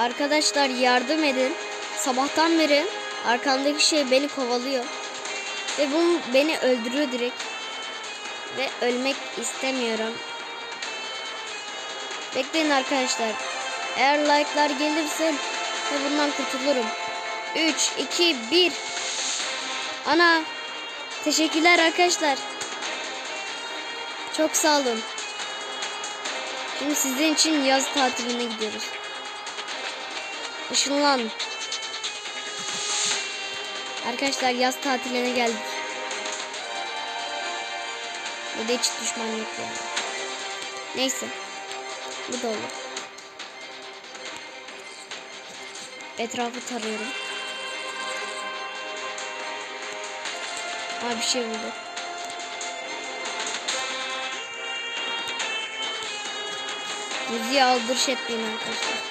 Arkadaşlar yardım edin. Sabahtan beri arkamdaki şey beni kovalıyor. Ve bu beni öldürüyor direkt. Ve ölmek istemiyorum. Bekleyin arkadaşlar. Eğer like'lar gelirse ve bundan kurtulurum. 3, 2, 1. Ana. Teşekkürler arkadaşlar. Çok sağ olun. Şimdi sizin için yaz tatiline gidiyoruz. Işınlan. Arkadaşlar yaz tatiline geldik. Burada hiç düşman yok yani. Neyse. Bu da olur. Etrafı tarıyorum. Aa bir şey buldu. Müziği aldırış etmeyin arkadaşlar.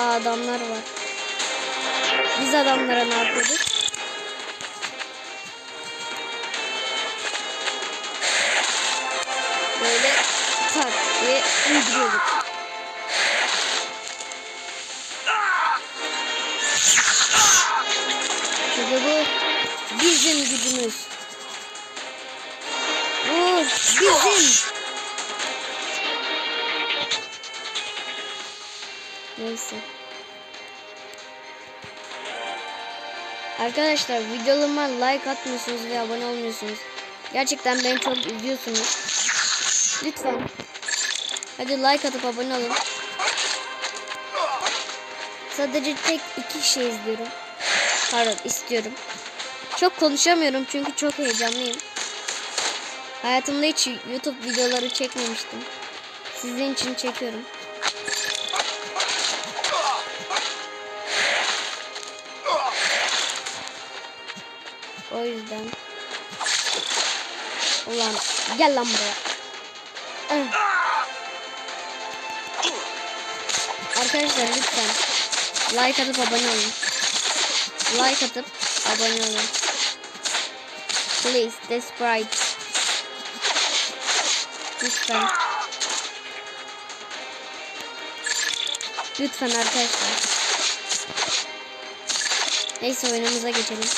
Aa adamlar var. Biz adamlara ne yapıyorduk? Böyle tak diye indiriyorduk. Çünkü bu bizim gücümüz. Arkadaşlar videolarıma like atmıyorsunuz ve abone olmuyorsunuz. Gerçekten beni çok üzüyorsunuz. Lütfen. Hadi like atıp abone olun. Sadece tek iki şey izliyorum. Pardon istiyorum. Çok konuşamıyorum çünkü çok heyecanlıyım. Hayatımda hiç YouTube videoları çekmemiştim. Sizin için çekiyorum. O yüzden. Ulan gel lan buraya. Ah. Arkadaşlar lütfen like atıp abone olun. Like atıp abone olun. Please, the sprite. Lütfen. Lütfen arkadaşlar. Neyse oyunumuza geçelim.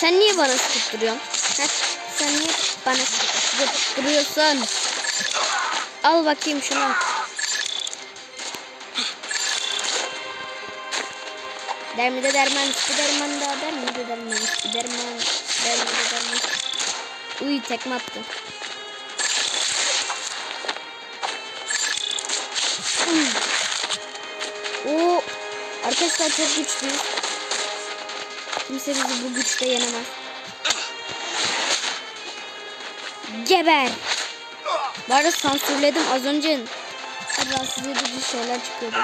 Sen niye bana sıkıp duruyorsun? Heh, sen niye bana sıkıp duruyorsun? Al bakayım şunu. Dermide derman, spiderman da dermide derman, spiderman, dermide derman. Uy tekme attı. Uy. Oo, arkadaşlar çok güçlü. Kimse bizi bu güçte yenemez. Geber. Bu sansürledim az önce rahatsız edici şeyler çıkıyordu.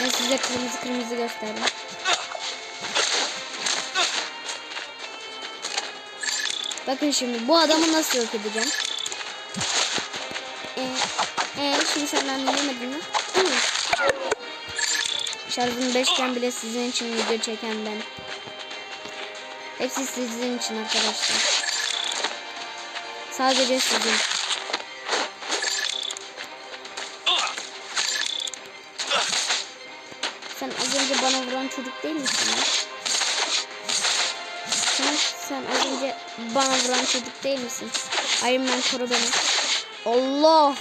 Ben size kırmızı kırmızı gösterdim. Bakın şimdi bu adamı nasıl yok edeceğim. Ee, ee, şimdi senden yemedin mi? Şarjım 5 bile sizin için video çeken ben. Hepsi sizin için arkadaşlar. Sadece sizin. Sen az önce bana vuran çocuk değil misin? Sen, sen az önce bana vuran çocuk değil misin? Iron Man koru beni. Allah!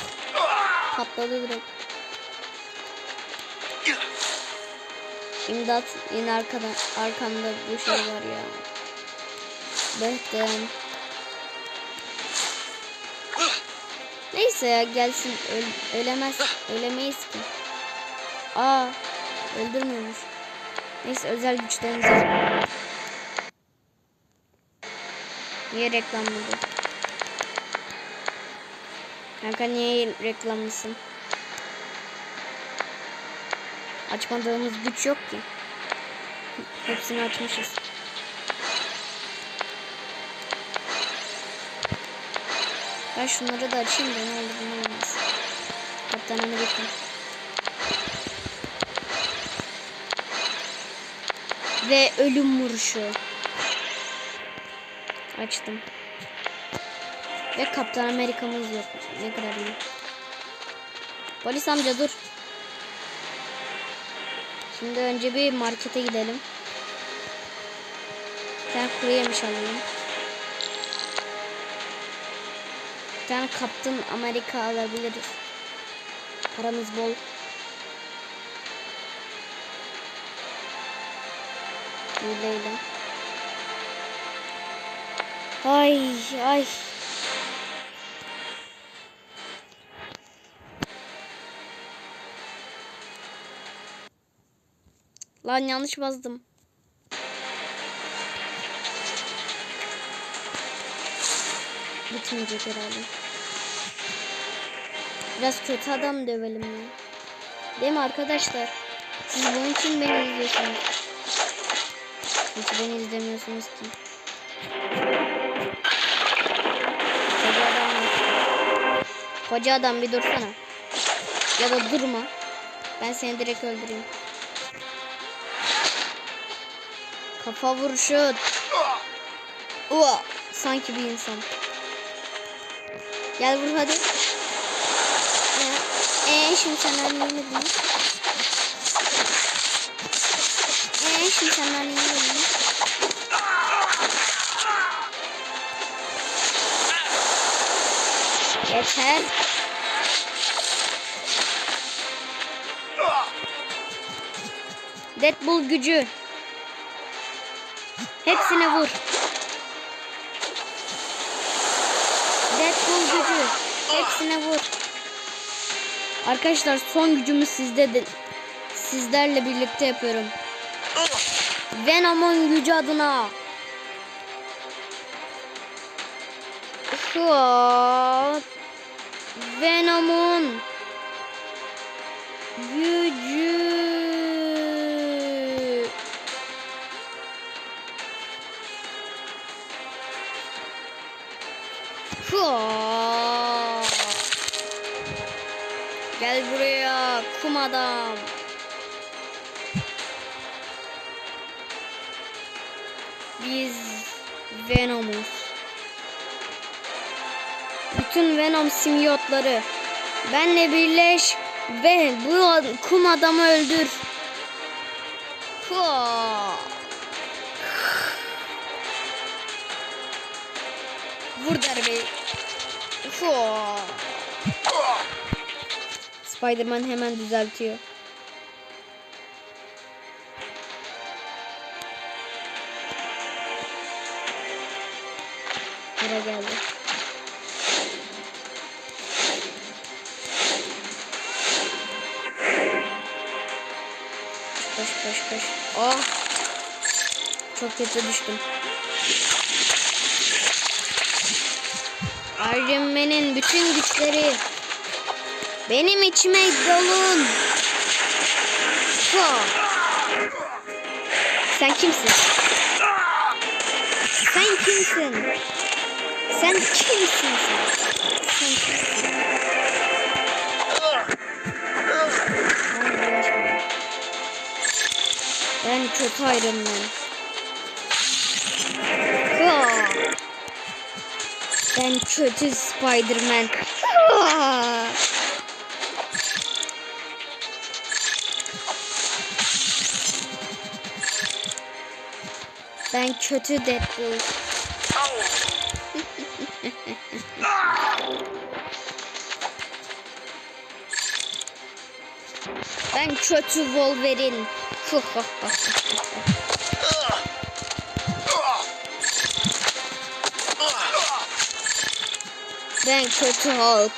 Patladı direkt. İmdat yine arkada arkamda bu şey var ya. Bıhtım. Neyse ya gelsin öl ölemez ölemeyiz ki. Aa öldürmüyormuş. Neyse özel güçlerimizi. Niye reklamladı? Kanka niye reklamlısın? Açmadığımız güç yok ki. Hepsini açmışız. Ben şunları da açayım da ne olur ne olmaz. Kaptan Amerika. Ve ölüm vuruşu. Açtım. Ve Kaptan Amerika'mız yok. Ne kadar iyi. Polis amca dur. Şimdi önce bir markete gidelim. Bir tane kuru yemiş alalım. Bir tane Kaptan Amerika alabiliriz. Paramız bol. Böyleyle. Ay ay. Lan yanlış bazdım. Bitmeyecek herhalde. Biraz kötü adam dövelim ya. Değil mi arkadaşlar? Siz bunun için beni izliyorsunuz. Hiç beni izlemiyorsunuz ki. Koca adam. Koca adam bir dursana. Ya da durma. Ben seni direkt öldüreyim. Kafa vuruşu. Ua, sanki bir insan. Gel vur hadi. Eee şimdi sen bunu. Eee şimdi sen bunu. Yeter. Deadpool gücü. Hepsine vur. Deadpool gücü. Hepsine vur. Arkadaşlar son gücümü sizde de sizlerle birlikte yapıyorum. Venom'un gücü adına. Hua. Venom'un gücü. Hua. Gel buraya kum adam. Biz Venom'uz. Bütün Venom simyotları benle birleş ve bu kum adamı öldür. Hua. Vur darbeyi. Spider-Man hemen düzeltiyor. Sıra geldi. Koş koş koş. Oh. Çok kötü düştüm. Iron Man'in bütün güçleri benim içime dolun. Sen kimsin? Sen kimsin? Sen kimsin sen? Kimsin? Ben kötü Iron Ben kötü Spider-Man. Ben kötü Deadpool. Ben kötü Wolverine. ben kötü Hulk.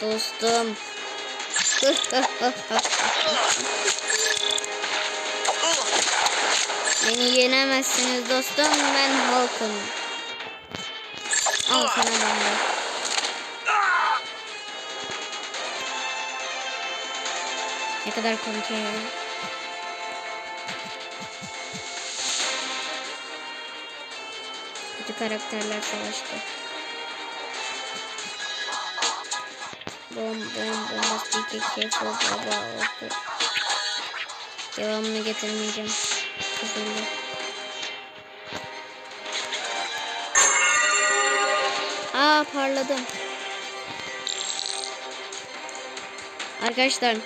Dostum. Beni yenemezsiniz dostum. Ben Hulk'um. Al sana bomba. Ne kadar komik ya. Kötü karakterler savaştı. Bom bom bombastik kefo baba oldu. Devamını getirmeyeceğim. Kızıldı. Aa parladım. Arkadaşlar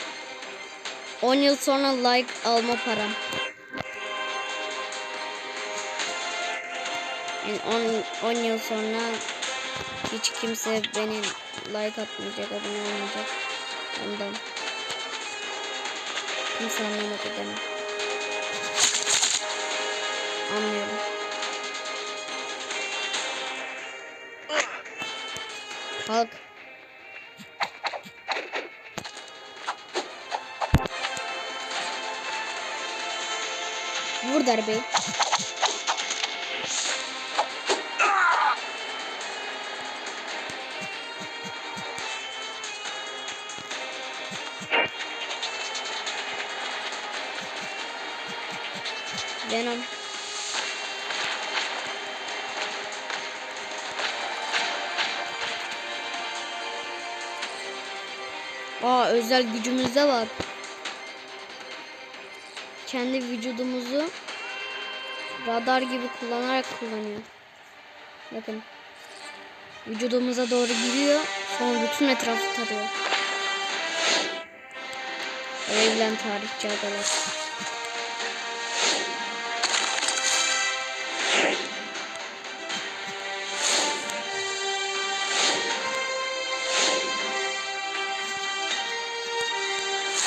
10 yıl sonra like alma param. Yani 10, 10 yıl sonra hiç kimse beni like atmayacak, abone olmayacak. Ondan. Kimse anlamadı demek. Anlıyorum. Kalk. Vur darbeyi. Venom. Aa özel gücümüz de var. Kendi vücudumuzu radar gibi kullanarak kullanıyor. Bakın. Vücudumuza doğru giriyor. Sonra bütün etrafı tarıyor. Öğrenilen tarihçi adalar.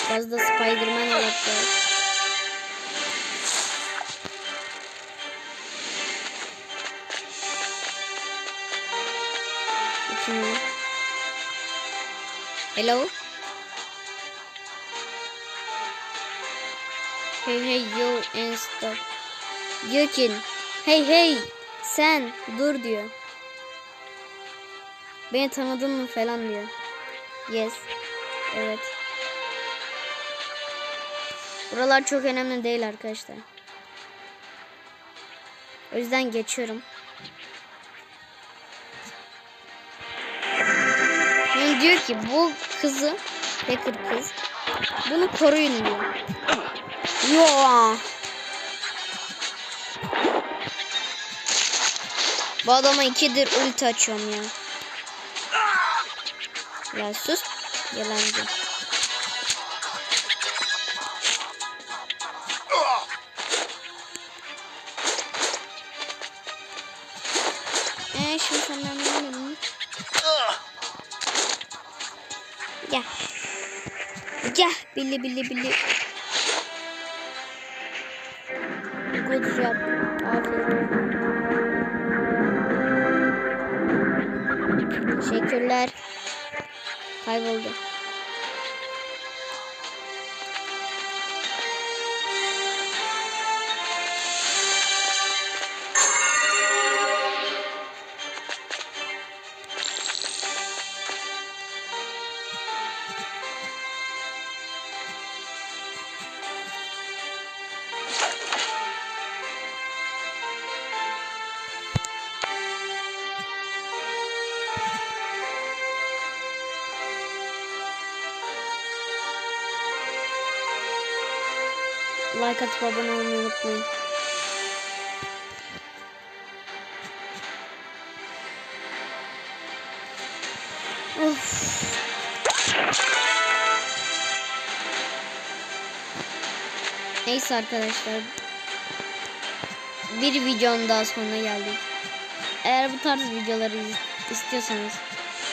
Biraz da Spider-Man olarak gör. Bakayım ya. Hello? Hey hey yo and stop. Diyor hey hey sen dur diyor. Beni tanıdın mı falan diyor. Yes. Evet. Buralar çok önemli değil arkadaşlar. O yüzden geçiyorum. Yani diyor ki bu kızı, hacker kız, bunu koruyun diyor. Yo. Bu adama ikidir ulti açıyorum ya. Ya sus. Yalancı. Billi billi billi. Good job. Aferin. Teşekkürler. Kayboldu. Like atıp abone olmayı unutmayın. Neyse arkadaşlar. Bir videonun daha sonuna geldik. Eğer bu tarz videoları istiyorsanız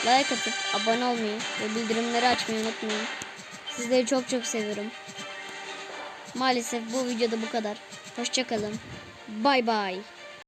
like atıp abone olmayı ve bildirimleri açmayı unutmayın. Sizleri çok çok seviyorum. Maalesef bu videoda bu kadar. Hoşçakalın. Bay bay.